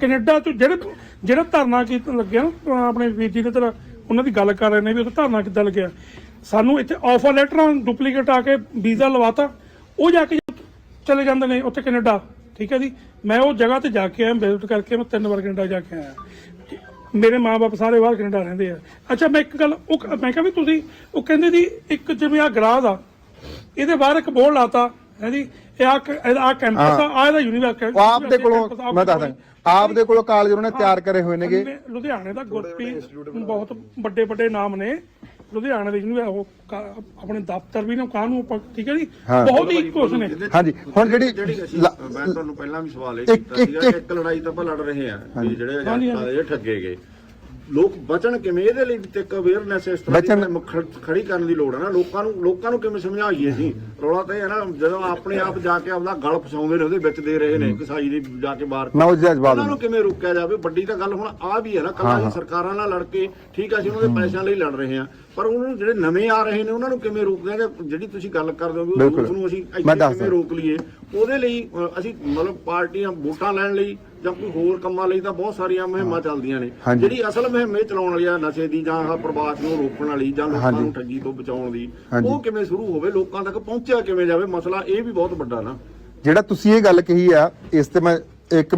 ਕੈਨੇਡਾ ਤੋਂ ਜਿਹੜੇ ਜਿਹੜਾ ਧਰਨਾ ਕੀਤਾ ਲੱਗਿਆ ਨਾ, ਆਪਣੇ ਵੀਰ ਜੀ ਦੇ ਤਰ੍ਹਾਂ ਉਹਨਾਂ ਦੀ ਗੱਲ ਕਰ ਰਹੇ ਨੇ ਵੀ ਉਹ ਧਰਨਾ ਕਿੱਦਾਂ ਲੱਗਿਆ। ਸਾਨੂੰ ਇੱਥੇ ਆਫਰ ਲੈਟਰਾਂ ਡੁਪਲੀਕੇਟ ਆ ਕੇ ਵੀਜ਼ਾ ਲਵਾਤਾ ਉਹ ਜਾ ਕੇ ਚਲੇ ਜਾਂਦੇ ਨੇ ਉੱਥੇ ਕੈਨੇਡਾ। ਠੀਕ ਹੈ ਜੀ? ਮੈਂ ਉਹ ਜਗ੍ਹਾ ਤੇ ਜਾ ਕੇ ਆਇਆ ਵਿਜ਼ਿਟ ਕਰਕੇ ਮੈਂ ਤਿੰਨ ਵਾਰ ਕੈਨੇਡਾ ਜਾ ਕੇ ਆਇਆ। ਮੇਰੇ ਮਾਪੇ ਸਾਰੇ ਬਾਹਰ ਕੈਨੇਡਾ ਰਹਿੰਦੇ ਆ। ਅੱਛਾ ਮੈਂ ਇੱਕ ਗੱਲ ਉਹ ਮੈਂ ਕਿਹਾ ਵੀ ਤੁਸੀਂ ਉਹ ਕਹਿੰਦੇ ਜੀ ਇੱਕ ਜਿਵੇਂ ਆ ਗਰਾਜ ਆ ਇਹਦੇ ਬਾਹਰ ਇੱਕ ਬੋਰਡ ਲਾਤਾ ਹੈ ਜੀ? ਇਹ ਆ ਆ ਕੈਂਪਸ ਆ ਆ ਇਹਦਾ ਯੂਨੀਵਰਸਿਟੀ ਆਪ ਦੇ ਕੋਲੋਂ ਮੈਂ ਦੱਸਦਾ ਆਪ ਦੇ ਕੋਲੋਂ ਕਾਲਜ ਉਹਨਾਂ ਤਿਆਰ ਕਰੇ ਹੋਏ ਨੇਗੇ। ਲੁਧਿਆਣੇ- ਲੁਧਿਆਣੇ ਦਾ ਗੁਰਪ੍ਰੀਤ ਬਹੁਤ ਵੱਡੇ ਵੱਡੇ ਨਾਮ ਨੇ। ਲੁਧਿਆਣੇ ਦੇ ਜਿਹਨੂੰ ਉਹ ਕਾ- ਆਪਣੇ ਦਫ਼ਤਰ ਵੀ ਨੇ ਕਾਹਨੂੰ ਆਪਾਂ ਠੀਕ ਹੈ ਜੀ? ਹਾਂ। ਬਹੁਤ ਹੀ ਕੁਛ ਨੇ। ਹਾਂਜੀ ਹੁਣ ਜਿਹੜੀ ਜਿਹੜੀ ਅਸੀਂ ਲ- ਮੈਂ ਤੁਹਾਨੂੰ ਪਹਿਲਾਂ ਵੀ ਸਵਾਲ ਇਹ ਇੱਕ- ਕੀਤਾ ਸੀਗਾ ਇੱਕ- ਕਿ ਇੱਕ ਲੜਾਈ ਤਾਂ ਆਪਾਂ ਲੜ ਰਹੇ ਆ ਵੀ ਜਿਹੜੇ ਹਾਂਜੀ, ਏਜੰਟਾਂ ਦੇ ਠੱਗੇ ਗਏ। ਲੋਕ ਬਚਣ ਕਿਵੇਂ? ਇਹਦੇ ਲਈ ਤੇ ਇੱਕ ਅਵੇਅਰਨੈਸ ਇਸ ਤਰ੍ਹਾਂ ਦੀ ਬਚਣ- ਮ- ਖ- ਖੜੀ ਕਰਨ ਦੀ ਲੋੜ ਹੈ ਨਾ। ਲੋਕਾਂ ਨੂੰ ਲੋਕਾਂ ਨੂੰ ਕਿਵੇਂ ਸਮਝਾਈਏ ਸੀ ਰੌਲਾ ਤਾਂ ਇਹ ਹੈ ਨਾ ਜਦੋਂ ਆਪਣੇ ਆਪ ਜਾ ਕੇ ਆਪਦਾ ਗਲ ਫਸਾਉਂਦੇ ਨੇ ਉਹਦੇ ਵਿੱਚ ਦੇ ਰਹੇ ਨੇ ਕਸਾਈ ਦੀ ਜਾ ਕੇ ਬਾਹਰ। ਮੈਂ ਉਹਨਾਂ ਨੂੰ ਕਿਵੇਂ ਰੋਕਿਆ ਜਾਵੇ? ਵੱਡੀ ਤਾਂ ਗੱਲ ਹੁਣ ਆ ਵੀ ਹੈ ਨਾ ਕੱਲਾ ਸਰਕਾਰਾਂ ਨਾਲ ਲੜ ਕੇ ਠੀਕ ਆ ਅਸੀਂ ਉਹਨਾਂ ਦੇ ਪੈਸਿਆਂ ਲਈ ਲੜ ਰਹੇ ਹਾਂ। ਪਰ ਉਹਨਾਂ ਨੂੰ ਜਿਹੜੇ ਨਵੇਂ ਆ ਰਹੇ ਨੇ ਉਹਨਾਂ ਨੂੰ ਕਿਵੇਂ ਰੋਕਦੇ ਆ? ਜਿਹੜੀ ਤੁਸੀਂ ਗੱਲ ਕਰਦੇ ਹੋ ਵੀ ਬਿਲਕੁਲ। ਉਸ ਨੂੰ ਅਸੀਂ ਮੈਂ ਇੱਥੇ ਦੱਸਦਾ। ਕਿਵੇਂ ਰੋਕ ਲਈਏ? ਉਹਦੇ ਲਈ ਅ, ਅਸੀਂ ਮਤਲਬ ਪਾਰਟੀਆਂ ਵੋਟਾਂ ਲੈਣ ਲਈ ਜਾਂ ਕੋਈ ਹੋਰ ਕੰਮਾਂ ਲਈ ਤਾਂ ਬਹੁਤ ਸਾਰੀਆਂ ਮੁਹਿੰਮਾਂ ਚੱਲਦੀਆਂ ਨੇ ਹਾਂਜੀ। ਜਿਹੜੀ ਅਸਲ ਮੁਹਿੰਮ ਇਹ ਚਲਾਉਣ ਵਾਲੀ ਆ ਨਸ਼ੇ ਦੀ ਜਾਂ ਆਹ ਪ੍ਰਵਾਸ ਨੂੰ ਰੋਕਣ ਵਾਲੀ ਜਾਂ ਲੋਕਾਂ ਹਾਂਜੀ। ਨੂੰ ਠੱਗੀ ਤੋਂ ਬਚਾਉਣ ਦੀ ਹਾਂਜੀ। ਉਹ ਕਿਵੇਂ ਸ਼ੁਰੂ ਹੋਵੇ ਲੋਕਾਂ ਤੱਕ ਪਹੁੰਚਿਆ ਕਿਵੇਂ ਜਾਵੇ ਮਸਲਾ ਇਹ ਵੀ ਬਹੁਤ ਵੱਡਾ ਨਾ ਜਿਹੜਾ ਤੁਸੀਂ ਇਹ ਗੱਲ ਕਹੀ ਆ ਇਸ ਤੇ ਮੈਂ ਇੱਕ